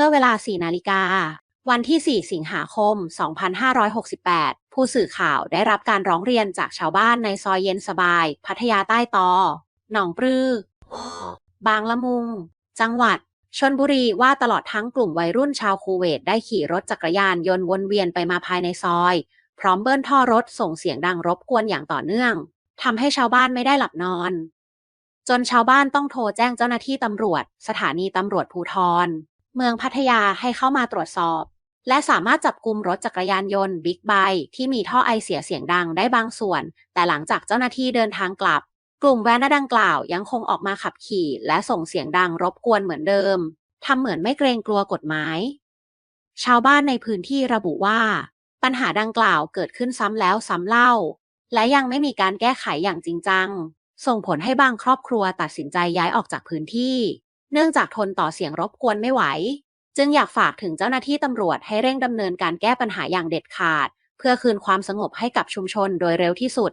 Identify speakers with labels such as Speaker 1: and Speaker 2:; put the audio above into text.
Speaker 1: มื่อเวลา 4 นาฬิกา วันที่ 4 สิงหาคม 2568 ผู้สื่อข่าวได้รับการร้องเรียนจากชาวบ้านในซอยเย็นสบาย พัทยาใต้ตอ หนองปลือบางละมุง จังหวัดชนบุรีว่าตลอดทั้งกลุ่มวัยรุ่นชาวคูเวตได้ขี่รถจักรยานยนต์วนเวียนไปมาภายในซอย พร้อมเบิ้ลท่อรถส่งเสียงดังรบกวนอย่างต่อเนื่องทำให้ชาวบ้านไม่ได้หลับนอน จนชาวบ้านต้องโทรแจ้งเจ้าหน้าที่ตำรวจ สถานีตำรวจภูทร เมืองพัทยาให้เข้ามาตรวจสอบ และสามารถจับกลุ่มรถจักรยานยนต์บิ๊กไบค์ที่มีท่อไอเสียเสียงดังได้บางส่วน แต่หลังจากเจ้าหน้าที่เดินทางกลับ กลุ่มแว้นดังกล่าวยังคงออกมาขับขี่ และส่งเสียงดังรบกวนเหมือนเดิมทำเหมือนไม่เกรงกลัวกฎหมาย ชาวบ้านในพื้นที่ระบุว่า ปัญหาดังกล่าวเกิดขึ้นซ้ำแล้วซ้ำเล่า และยังไม่มีการแก้ไขอย่างจริงจัง ส่งผลให้บางครอบครัวตัดสินใจย้ายออกจากพื้นที่ เนื่องจากทนต่อเสียงรบกวนไม่ไหว จึงอยากฝากถึงเจ้าหน้าที่ตำรวจให้เร่งดำเนินการแก้ปัญหาอย่างเด็ดขาด เพื่อคืนความสงบให้กับชุมชนโดยเร็วที่สุด